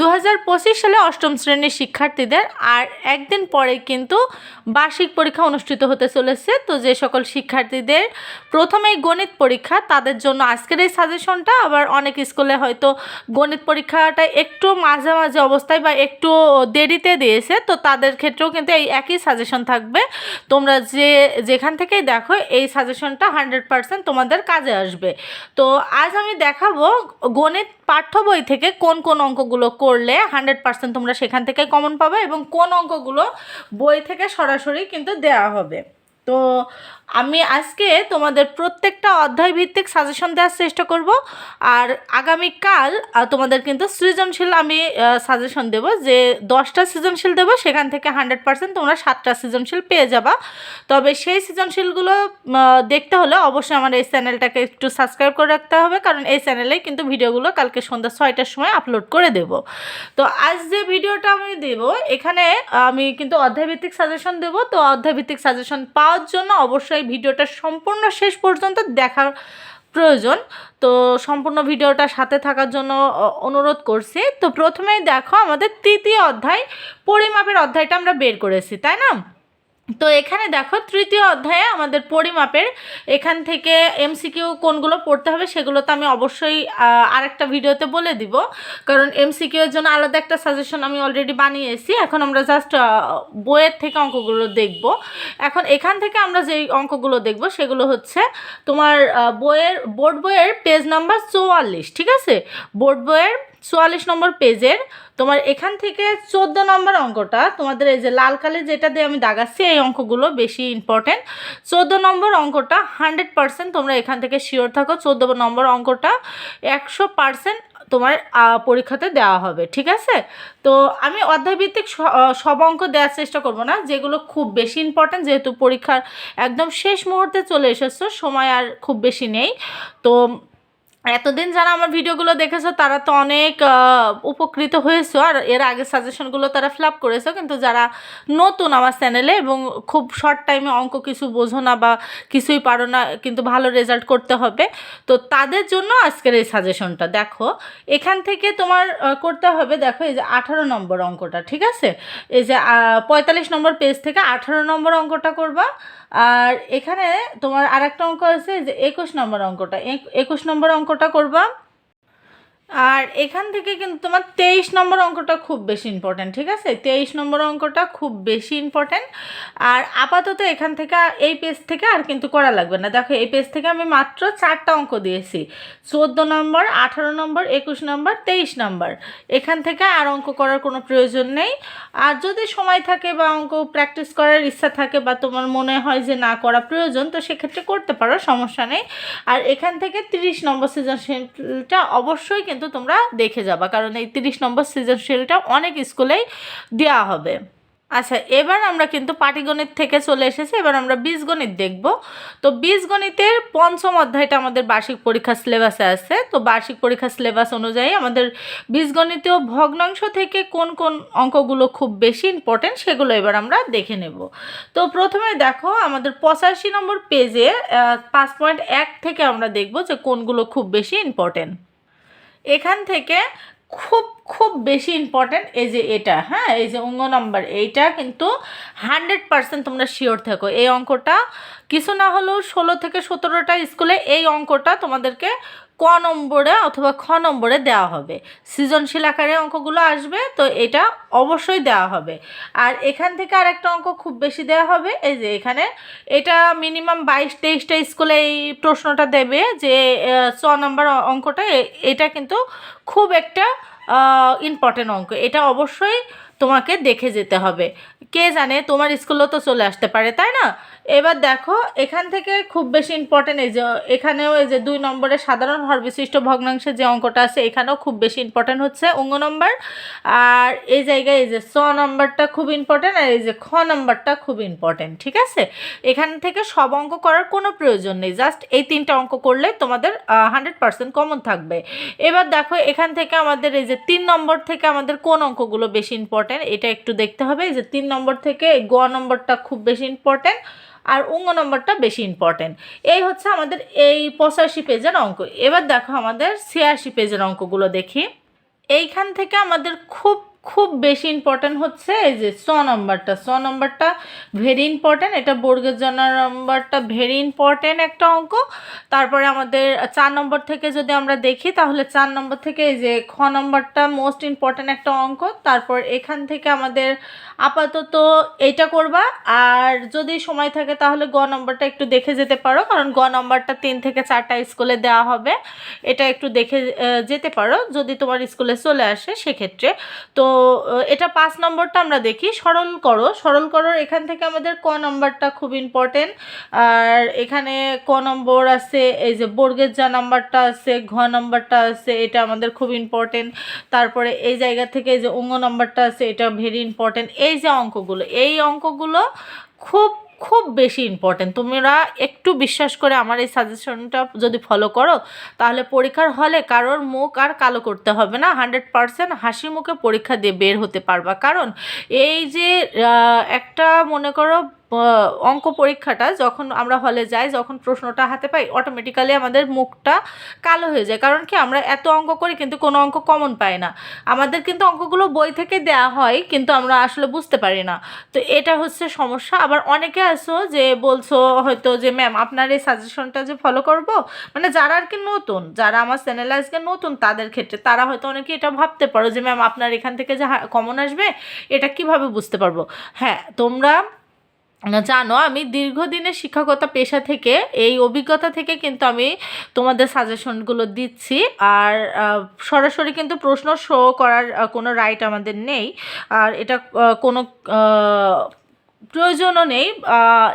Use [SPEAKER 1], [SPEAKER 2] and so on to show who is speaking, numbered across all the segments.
[SPEAKER 1] দু হাজার পঁচিশ সালে অষ্টম শ্রেণির শিক্ষার্থীদের আর একদিন পরে কিন্তু বার্ষিক পরীক্ষা অনুষ্ঠিত হতে চলেছে। তো যে সকল শিক্ষার্থীদের প্রথমেই গণিত পরীক্ষা, তাদের জন্য আজকের এই সাজেশনটা। আবার অনেক স্কুলে হয়তো গণিত পরীক্ষাটা একটু মাঝামাঝি অবস্থায় বা একটু দেরিতে দিয়েছে। তো তাদের ক্ষেত্রেও কিন্তু এই একই সাজেশন থাকবে। তোমরা যে যেখান থেকেই দেখো, এই সাজেশনটা হান্ড্রেড পারসেন্ট তোমাদের কাজে আসবে। তো আজ আমি দেখাবো গণিত পাঠ্য বই থেকে কোন কোন অঙ্কগুলো করলে হান্ড্রেড পার্সেন্ট তোমরা সেখান থেকে কমন পাবে এবং কোন অঙ্কগুলো বই থেকে সরাসরি কিন্তু দেওয়া হবে। তো আমি আজকে তোমাদের প্রত্যেকটা অধ্যায় ভিত্তিক সাজেশন দেওয়ার চেষ্টা করব। আর আগামীকাল তোমাদের কিন্তু সৃজনশীল আমি সাজেশন দেব যে দশটা সৃজনশীল দেবো, সেখান থেকে হান্ড্রেড পার্সেন্ট তোমরা সাতটা সৃজনশীল পেয়ে যাবা। তবে সেই সৃজনশীলগুলো দেখতে হলে অবশ্যই আমার এই চ্যানেলটাকে একটু সাবস্ক্রাইব করে রাখতে হবে, কারণ এই চ্যানেলেই কিন্তু ভিডিওগুলো কালকে সন্ধ্যা ছয়টার সময় আপলোড করে দেব। তো আজ যে ভিডিওটা আমি দেব, এখানে আমি কিন্তু অধ্যায়ভিত্তিক সাজেশন দেব। তো অধ্যায়ভিত্তিক সাজেশন পাওয়ার জন্য অবশ্যই ভিডিওটা সম্পূর্ণ শেষ পর্যন্ত দেখার প্রয়োজন। তো সম্পূর্ণ ভিডিওটা সাথে থাকার জন্য অনুরোধ করছি। তো প্রথমেই দেখো আমাদের তৃতীয় অধ্যায়, পরিমাপের অধ্যায়টা আমরা বের করেছি, তাই না? তো এখানে দেখো তৃতীয় অধ্যায়ে আমাদের পরিমাপের, এখান থেকে এমসিকিউ কোনগুলো পড়তে হবে সেগুলো তো আমি অবশ্যই আরেকটা ভিডিওতে বলে দিব। কারণ এমসিকিউ এর জন্য আলাদা একটা সাজেশন আমি অলরেডি বানিয়েছি। এখন আমরা জাস্ট বইয়ের থেকে অঙ্কগুলো দেখব। এখন এখান থেকে আমরা যেই অঙ্কগুলো দেখব সেগুলো হচ্ছে তোমার বইয়ের বোর্ড বইয়ের পেজ নাম্বার চুয়াল্লিশ, ঠিক আছে? বোর্ড বইয়ের চুয়াল্লিশ নম্বর পেজের তোমার এখান থেকে চোদ্দ নম্বর অঙ্কটা, তোমাদের এই যে লাল কালি যেটা দিয়ে আমি দাগাচ্ছি, এই অঙ্কগুলো বেশি ইম্পর্টেন্ট চোদ্দ নম্বর অঙ্কটা হান্ড্রেড পার্সেন্ট তোমরা এখান থেকে শিওর থাকো, চোদ্দ নম্বর অঙ্কটা একশো পার্সেন্ট তোমার পরীক্ষাতে দেওয়া হবে, ঠিক আছে? তো আমি অধ্যায়ভিত্তিক সব অঙ্ক দেওয়ার চেষ্টা করব না, যেগুলো খুব বেশি ইম্পর্ট্যান্ট যেহেতু পরীক্ষার একদম শেষ মুহূর্তে চলে এসেছ, সময় আর খুব বেশি নেই। তো এতদিন যারা আমার ভিডিওগুলো দেখেছ, তারা তো অনেক উপকৃত হয়েছো। আর এর আগে সাজেশনগুলো তারা ফিল আপ করেছ। কিন্তু যারা নতুন আমার চ্যানেলে এবং খুব শর্ট টাইমে অঙ্ক কিছু বোঝো না বা কিছুই পারো না, কিন্তু ভালো রেজাল্ট করতে হবে। তো তাদের জন্য আজকের এই সাজেশনটা দেখো, এখান থেকে তোমার করতে হবে, দেখো, এই যে আঠারো নম্বর অঙ্কটা, ঠিক আছে? এই যে পঁয়তাল্লিশ নম্বর পেজ থেকে আঠারো নম্বর অঙ্কটা করবা। আর এখানে তোমার আর একটা অঙ্ক আছে যে একুশ নম্বর অঙ্কটা এক- একুশ নম্বর অঙ্কটা করবা। আর এখান থেকে কিন্তু তোমার তেইশ নম্বর অঙ্কটা খুব বেশি ইম্পর্ট্যান্ট ঠিক আছে? তেইশ নম্বর অঙ্কটা খুব বেশি ইম্পর্ট্যান্ট আর আপাতত এখান থেকে এই পেজ থেকে আর কিন্তু করা লাগবে না। দেখো, এই পেজ থেকে আমি মাত্র চারটা অঙ্ক দিয়েছি। চোদ্দ নম্বর, আঠারো নম্বর, একুশ নম্বর, তেইশ নম্বর। এখান থেকে আর অঙ্ক করার কোনো প্রয়োজন নেই। আর যদি সময় থাকে বা অঙ্ক প্র্যাকটিস করার ইচ্ছা থাকে বা তোমার মনে হয় যে না করা প্রয়োজন, তো সেক্ষেত্রে করতে পারো, সমস্যা নেই। আর এখান থেকে তিরিশ নম্বর সৃজনশীলটা অবশ্যই কিন্তু তোমরা দেখে যাবা, কারণ এই তিরিশ নম্বর সৃজনশীলটা অনেক স্কুলেই দেওয়া হবে। আচ্ছা এবার আমরা কিন্তু পাটিগণিত থেকে চলে এসেছি, এবার আমরা বীজগণিত দেখব। তো বীজগণিতের পঞ্চম অধ্যায়টা আমাদের বার্ষিক পরীক্ষা সিলেবাসে আছে। তো বার্ষিক পরীক্ষা সিলেবাস অনুযায়ী আমাদের বীজগণিতীয় ভগ্নাংশ থেকে কোন কোন অঙ্কগুলো খুব বেশি ইম্পর্টেন্ট সেগুলো এবার আমরা দেখে নেব। তো প্রথমে দেখো, আমাদের পঁচাশি নম্বর পেজে পাঁচ পয়েন্ট এক থেকে আমরা দেখব যে কোনগুলো খুব বেশি ইম্পর্টেন্ট এখান থেকে খুব খুব বেশি ইম্পর্ট্যান্ট এই যে এটা হ্যাঁ? এই যে অঙ্গ নাম্বার এইটা কিন্তু হান্ড্রেড পার্সেন্ট তোমরা শিওর থাকো। এই অঙ্কটা কিছু না হলেও ষোলো থেকে সতেরোটা স্কুলে এই অঙ্কটা তোমাদেরকে ক নম্বরে অথবা খ নম্বরে দেওয়া হবে। সৃজনশীল আকারে অঙ্কগুলো আসবে, তো এটা অবশ্যই দেওয়া হবে। আর এখান থেকে আর একটা অঙ্ক খুব বেশি দেওয়া হবে, এই যে এখানে। এটা মিনিমাম বাইশ, তেইশটা স্কুলে এই প্রশ্নটা দেবে যে ছ নম্বর অঙ্কটা এটা কিন্তু খুব একটা ইম্পর্টেন্ট অঙ্ক। এটা অবশ্যই তোমাকে দেখে যেতে হবে। কে জানে, তোমার স্কুলেও তো চলে আসতে পারে, তাই না? এবার দেখো, এখান থেকে খুব বেশি ইম্পর্টেন্ট এই যে, এখানেও এই যে দুই নম্বরে সাধারণ হর ভগ্নাংশের যে অঙ্কটা আছে, এখানেও খুব বেশি ইম্পর্টেন্ট হচ্ছে অঙ্গ নম্বর আর এই জায়গায় এই যে ছ নম্বরটা খুব ইম্পর্টেন্ট আর এই যে খ নম্বরটা খুব ইম্পর্টেন্ট ঠিক আছে? এখান থেকে সব অঙ্ক করার কোনো প্রয়োজন নেই জাস্ট এই তিনটা অঙ্ক করলে তোমাদের হান্ড্রেড পার্সেন্ট কমন থাকবে। এবার দেখো, এখান থেকে আমাদের এই যে তিন নম্বর থেকে আমাদের কোন অঙ্কগুলো বেশি ইম্পর্টেন্ট এটা একটু দেখতে হবে। এই যে তিন নম্বর থেকে গ নম্বরটা খুব বেশি ইম্পর্টেন্ট আর অঙ্গ নম্বরটা বেশি ইম্পর্টেন্ট এই হচ্ছে আমাদের এই পঁচাশি পেজের অঙ্ক। এবার দেখো আমাদের ছিয়াশি পেজের অঙ্কগুলো দেখি। এইখান থেকে আমাদের খুব খুব বেশি ইম্পর্ট্যান্ট হচ্ছে এই যে ছ নম্বরটা। ছ নম্বরটা ভেরি ইম্পর্ট্যান্ট এটা বর্গের জন্য নম্বরটা ভেরি ইম্পর্ট্যান্ট একটা অঙ্ক। তারপরে আমাদের চার নম্বর থেকে যদি আমরা দেখি, তাহলে চার নম্বর থেকে এই যে খ নম্বরটা মোস্ট ইম্পর্ট্যান্ট একটা অঙ্ক। তারপর এখান থেকে আমাদের আপাতত এইটা করবা। আর যদি সময় থাকে, তাহলে গ নম্বরটা একটু দেখে যেতে পারো। কারণ গ নম্বরটা তিন থেকে চারটা স্কুলে দেওয়া হবে। এটা একটু দেখে যেতে পারো। যদি তোমার স্কুলে চলে আসে, সেক্ষেত্রে। তো এটা পাঁচ নম্বরটা আমরা দেখি। সরল করো। সরল করোর এখান থেকে আমাদের ক নম্বরটা খুব ইম্পর্টেন্ট আর এখানে ক নম্বর আছে, এই যে বর্গের যা নাম্বারটা আছে, ঘ নম্বরটা আছে, এটা আমাদের খুব ইম্পর্টেন্ট তারপরে এই জায়গা থেকে এই যে অঙ্গ নম্বরটা আছে, এটা ভেরি ইম্পর্টেন্ট এই যে অঙ্কগুলো, এই অঙ্কগুলো খুব খুব বেশি ইম্পর্টেন্ট তোমরা একটু বিশ্বাস করে আমার এই সাজেশনটা যদি ফলো করো, তাহলে পরীক্ষার হলে কারোর মুখ আর কালো করতে হবে না। হান্ড্রেড পারসেন্ট হাসি মুখে পরীক্ষা দিয়ে বের হতে পারবা। কারণ এই যে একটা মনে করো অঙ্ক পরীক্ষাটা যখন আমরা হলে যাই, যখন প্রশ্নটা হাতে পাই অটোমেটিক্যালি আমাদের মুখটা কালো হয়ে যায়। কারণ কি? আমরা এত অঙ্ক করি, কিন্তু কোনো অঙ্ক কমন পাই না। আমাদের কিন্তু অঙ্কগুলো বই থেকে দেওয়া হয়, কিন্তু আমরা আসলে বুঝতে পারি না। তো এটা হচ্ছে সমস্যা। আবার অনেকে আছো যে বলছো হয়তো যে ম্যাম আপনার এই সাজেশনটা যে ফলো করব? মানে যারা আর কি নতুন, যারা আমার চ্যানেলে আজকে নতুন, তাদের ক্ষেত্রে তারা হয়তো অনেকে এটা ভাবতে পারো যে ম্যাম আপনার এখান থেকে যে কমন আসবে, এটা কীভাবে বুঝতে পারব? হ্যাঁ তোমরা জানো, আমি দীর্ঘদিনের শিক্ষকতা পেশা থেকে, এই অভিজ্ঞতা থেকে কিন্তু আমি তোমাদের সাজেশনগুলো দিচ্ছি। আর সরাসরি কিন্তু প্রশ্ন শো করার কোনো রাইট আমাদের নেই। আর এটা কোনো প্রয়োজনও নেই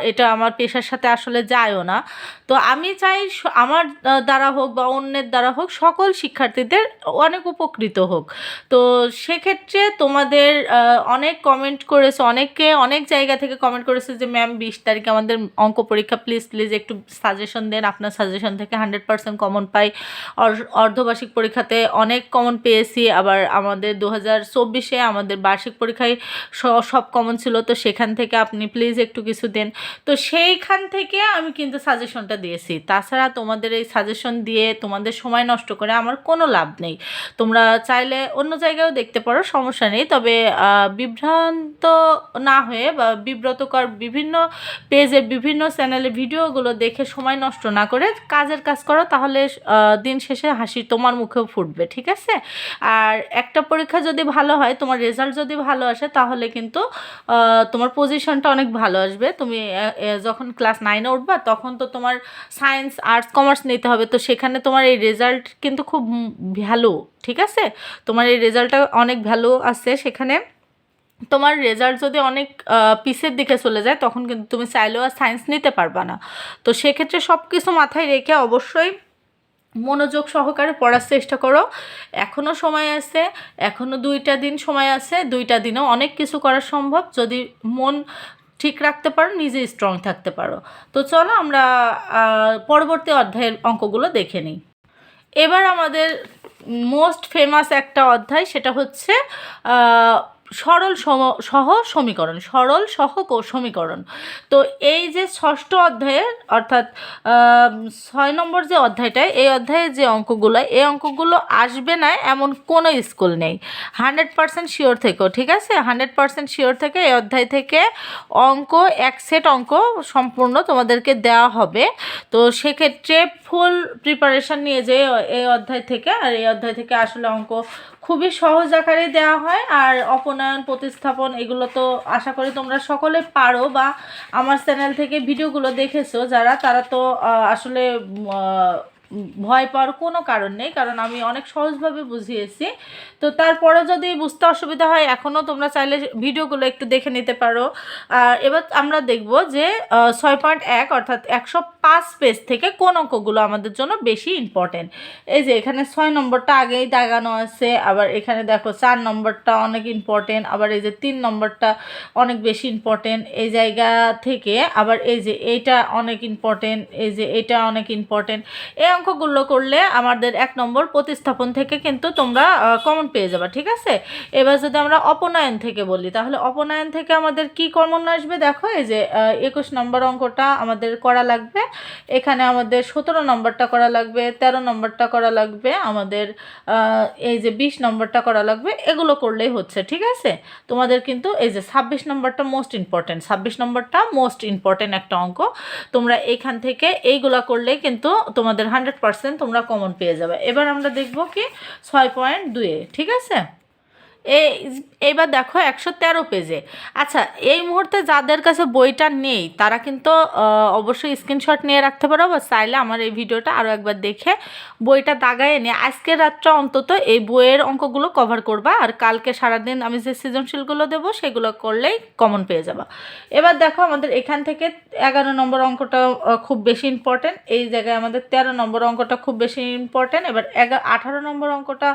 [SPEAKER 1] এটা আমার পেশার সাথে আসলে যায়ও না। তো আমি চাই আমার দ্বারা হোক বা অন্যের দ্বারা হোক, সকল শিক্ষার্থীদের অনেক উপকৃত হোক। তো সেক্ষেত্রে তোমাদের অনেক কমেন্ট করেছে অনেকে অনেক জায়গা থেকে কমেন্ট করেছে যে ম্যাম বিশ তারিখে আমাদের অঙ্ক পরীক্ষা প্লিজ প্লিজ একটু সাজেশন দেন। আপনার সাজেশন থেকে হান্ড্রেড পার্সেন্ট কমন পাই। অর- অর্ধবার্ষিক পরীক্ষাতে অনেক কমন পেয়েছি। আবার আমাদের দু হাজার চব্বিশে আমাদের বার্ষিক পরীক্ষায় সব কমন ছিল। তো সেখান থেকে আপনি প্লিজ একটু কিছু দেন। তো সেইখান থেকে আমি কিন্তু সাজেশনটা দিয়েছি। তাছাড়া তোমাদের এই সাজেশন দিয়ে তোমাদের সময় নষ্ট করে আমার কোনো লাভ নেই। তোমরা চাইলে অন্য জায়গায়ও দেখতে পারো, সমস্যা নেই। তবে বিভ্রান্ত না হয়ে বা বিব্রতকর বিভিন্ন পেজে বিভিন্ন চ্যানেলে ভিডিওগুলো দেখে সময় নষ্ট না করে কাজের কাজ করো, তাহলে দিন শেষে হাসি তোমার মুখেও ফুটবে, ঠিক আছে? আর একটা পরীক্ষা যদি ভালো হয়, তোমার রেজাল্ট যদি ভালো আসে, তাহলে কিন্তু তোমার তোমার পজিশনটা অনেক ভালো আসবে। তুমি যখন ক্লাস নাইনে উঠবা, তখন তো তোমার সায়েন্স আর্টস কমার্স নিতে হবে। তো সেখানে তোমার এই রেজাল্ট কিন্তু খুব ভ্যালু ঠিক আছে? তোমার এই রেজাল্টটা অনেক ভ্যালু আছে সেখানে। তোমার রেজাল্ট যদি অনেক পিসের দিকে চলে যায়, তখন কিন্তু তুমি চাইলেও আর সায়েন্স নিতে পারবা না। তো সেক্ষেত্রে সব কিছু মাথায় রেখে অবশ্যই মনোযোগ সহকারে পড়ার চেষ্টা করো। এখনও সময় আছে এখনও দুইটা দিন সময় আছে, দুইটা দিনেও অনেক কিছু করা সম্ভব। যদি মন ঠিক রাখতে পারো, নিজে স্ট্রং থাকতে পারো। তো চলো আমরা পরবর্তী অধ্যায়ের অঙ্কগুলো দেখে নিই। এবার আমাদের মোস্ট ফেমাস একটা অধ্যায়, সেটা হচ্ছে সরল সহ সমীকরণ, সরল সহ সমীকরণ। তো এই যে ষষ্ঠ অধ্যায়ে অর্থাৎ ছয় নম্বর যে অধ্যায়টায়, এই অধ্যায়ে যে অঙ্কগুলো, এই অঙ্কগুলো আসবে না এমন কোনো স্কুল নেই। হান্ড্রেড পার্সেন্ট শিওর থেকেও ঠিক আছে? হান্ড্রেড পার্সেন্ট শিওর থেকে এই অধ্যায় থেকে অঙ্ক, এক সেট অঙ্ক সম্পূর্ণ তোমাদেরকে দেওয়া হবে। তো সেক্ষেত্রে ফুল প্রিপারেশন নিয়ে যে এই অধ্যায় থেকে, আর এই অধ্যায় থেকে আসলে অঙ্ক খুবই সহজ আকারে দেওয়া হয়, আর অপনয়ন প্রতিস্থাপন, এগুলো তো আশা করি তোমরা সকলে পারো বা আমার চ্যানেল থেকে ভিডিওগুলো দেখেছ যারা, তারা তো আসলে ভয় পাওয়ার কোনো কারণ নেই, কারণ আমি অনেক সহজভাবে বুঝিয়েছি। তো তারপরে যদি বুঝতে অসুবিধা হয়, এখনও তোমরা চাইলে ভিডিওগুলো একটু দেখে নিতে পারো। আর এবার আমরা দেখব যে ছয় পয়েন্ট এক অর্থাৎ একশো পাঁচ পেজ থেকে কোন অঙ্কগুলো আমাদের জন্য বেশি ইম্পর্টেন্ট এই যে এখানে ছয় নম্বরটা আগেই দাগানো আছে, আবার এখানে দেখো চার নম্বরটা অনেক ইম্পর্টেন্ট আবার এই যে তিন নম্বরটা অনেক বেশি ইম্পর্টেন্ট এই জায়গা থেকে আবার এই যে এইটা অনেক ইম্পর্টেন্ট এই যে এটা অনেক ইম্পর্টেন্ট এই অঙ্কগুলো করলে আমাদের এক নম্বর প্রতিস্থাপন থেকে কিন্তু তোমরা কমন পেয়ে যাবে, ঠিক আছে? এবার যদি আমরা অপনয়ন থেকে বলি, তাহলে অপনয়ন থেকে আমাদের কি কমন আসবে? দেখো, এই যে একুশ নম্বর অঙ্কটা আমাদের করা লাগবে। এখানে আমাদের সতেরো নম্বরটা করা লাগবে, তেরো নম্বরটা করা লাগবে, আমাদের এই যে বিশ নম্বরটা করা লাগবে, এগুলো করলেই হচ্ছে, ঠিক আছে? তোমাদের কিন্তু এই যে ছাব্বিশ নম্বরটা মোস্ট ইম্পর্টেন্ট ছাব্বিশ নম্বরটা মোস্ট ইম্পর্টেন্ট একটা অঙ্ক। তোমরা এখান থেকে এইগুলা করলেই কিন্তু তোমাদের হান্ড্রেড পার্সেন্ট তোমরা কমন পেয়ে যাবে। এবার আমরা দেখব কি? ছয় পয়েন্ট দুয়ে ঠিক আছে? এই এইবার দেখো একশো তেরো পেজে আচ্ছা এই মুহূর্তে যাদের কাছে বইটা নেই, তারা কিন্তু অবশ্যই স্ক্রিনশট নিয়ে রাখতে পারো বা চাইলে আমার এই ভিডিওটা আরও একবার দেখে বইটা দাগায় এনে আজকের রাতটা অন্তত এই বইয়ের অঙ্কগুলো কভার করবা আর কালকে সারাদিন আমি যে সৃজনশীলগুলো দেবো, সেগুলো করলেই কমন পেয়ে যাবা। এবার দেখো আমাদের এখান থেকে এগারো নম্বর অঙ্কটা খুব বেশি ইম্পর্টেন্ট এই জায়গায় আমাদের তেরো নম্বর অঙ্কটা খুব বেশি ইম্পর্টেন্ট এবার এগারো আঠারো নম্বর অঙ্কটা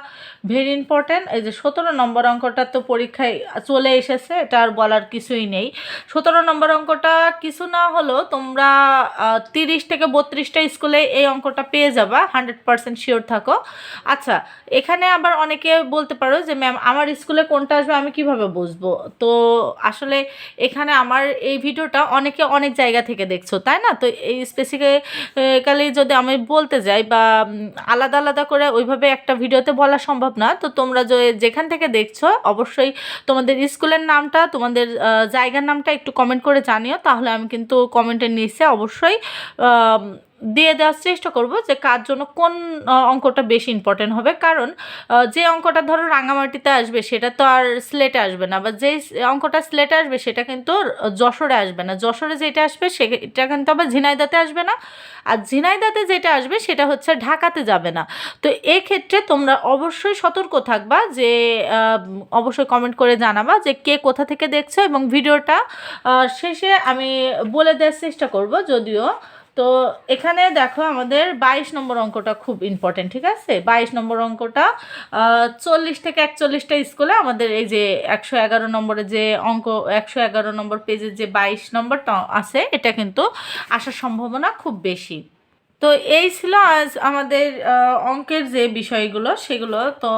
[SPEAKER 1] ভেরি ইম্পর্টেন্ট এই যে সতেরো নম্বর অঙ্কটা তো পরীক্ষায় চলে এসেছে, এটা আর বলার কিছুই নেই। সতেরো নম্বর অঙ্কটা কিছু না হলেও তোমরা তিরিশ থেকে বত্রিশটা স্কুলে এই অঙ্কটা পেয়ে যাবা হান্ড্রেড পার্সেন্ট শিওর থাকো। আচ্ছা এখানে আবার অনেকে বলতে পারো যে, ম্যাম, আমার স্কুলে কোনটা আসবে আমি কীভাবে বুঝব? তো আসলে এখানে আমার এই ভিডিওটা অনেকে অনেক জায়গা থেকে দেখছ, তাই না? তো এই স্পেসিফিক্যালি যদি আমি বলতে যাই বা আলাদা আলাদা করে ওইভাবে একটা ভিডিওতে বলা সম্ভব না, তো তোমরা যেখান থেকে দেখছ, অবশ্যই তোমাদের স্কুলের নামটা, তোমাদের জায়গার নামটা একটু কমেন্ট করে জানিও, তাহলে আমি কিন্তু কমেন্টের নিচে অবশ্যই দিয়ে দেওয়ার চেষ্টা করব যে কার জন্য কোন অঙ্কটা বেশি ইম্পর্টেন্ট হবে। কারণ যে অঙ্কটা ধরো রাঙামাটিতে আসবে সেটা তো আর স্লেটে আসবে না। বা যেই অঙ্কটা স্লেটে আসবে সেটা কিন্তু যশোরে আসবে না। যশোরে যেটা আসবে সেটা কিন্তু আবার ঝিনাইদাতে আসবে না। আর ঝিনাইদাতে যেটা আসবে সেটা হচ্ছে ঢাকাতে যাবে না। তো এক্ষেত্রে তোমরা অবশ্যই সতর্ক থাকবা যে অবশ্যই কমেন্ট করে জানাবা যে কে কোথা থেকে দেখছ এবং ভিডিওটা শেষে আমি বলে দেওয়ার চেষ্টা করব। যদিও তো এখানে দেখো আমাদের বাইশ নম্বর অঙ্কটা খুব ইম্পর্টেন্ট ঠিক আছে? বাইশ নম্বর অঙ্কটা চল্লিশ থেকে একচল্লিশটা স্কুলে আমাদের এই যে একশো এগারো নম্বরে যে অঙ্ক, একশো এগারো নম্বর পেজের যে বাইশ নম্বরটা আছে, এটা কিন্তু আসার সম্ভাবনা খুব বেশি। তো এই ছিল আজ আমাদের অঙ্কের যে বিষয়গুলো, সেগুলো। তো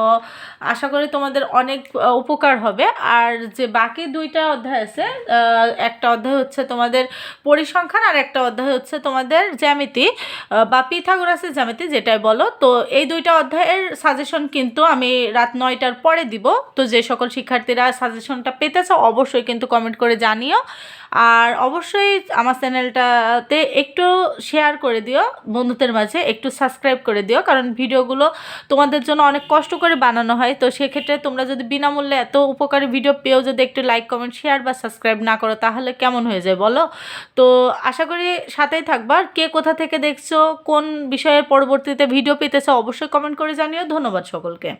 [SPEAKER 1] আশা করি তোমাদের অনেক উপকার হবে। আর যে বাকি দুইটা অধ্যায় আছে একটা অধ্যায় হচ্ছে তোমাদের পরিসংখ্যান, আর একটা অধ্যায় হচ্ছে তোমাদের জ্যামিতি বা পিথাগোরাসের জ্যামিতি, যেটাই বলো। তো এই দুইটা অধ্যায়ের সাজেশন কিন্তু আমি রাত নয়টার পরে দিব। তো যে সকল শিক্ষার্থীরা সাজেশনটা পেতে চাও অবশ্যই কিন্তু কমেন্ট করে জানিও। আর অবশ্যই আমার চ্যানেলটাতে একটু শেয়ার করে দিও বন্ধুদের মাঝে, একটু সাবস্ক্রাইব করে দিও, কারণ ভিডিওগুলো তোমাদের জন্য অনেক কষ্ট করে বানানো হয়। তো সেক্ষেত্রে তোমরা যদি বিনামূল্যে এত উপকারী ভিডিও পেয়েও যদি একটু লাইক কমেন্ট শেয়ার বা সাবস্ক্রাইব না করো, তাহলে কেমন হয়ে যায় বলো? তো আশা করি সাথেই থাকবা। আর কে কোথা থেকে দেখছ, কোন বিষয়ের পরবর্তীতে ভিডিও পেতেছো, অবশ্যই কমেন্ট করে জানিও। ধন্যবাদ সকলকে।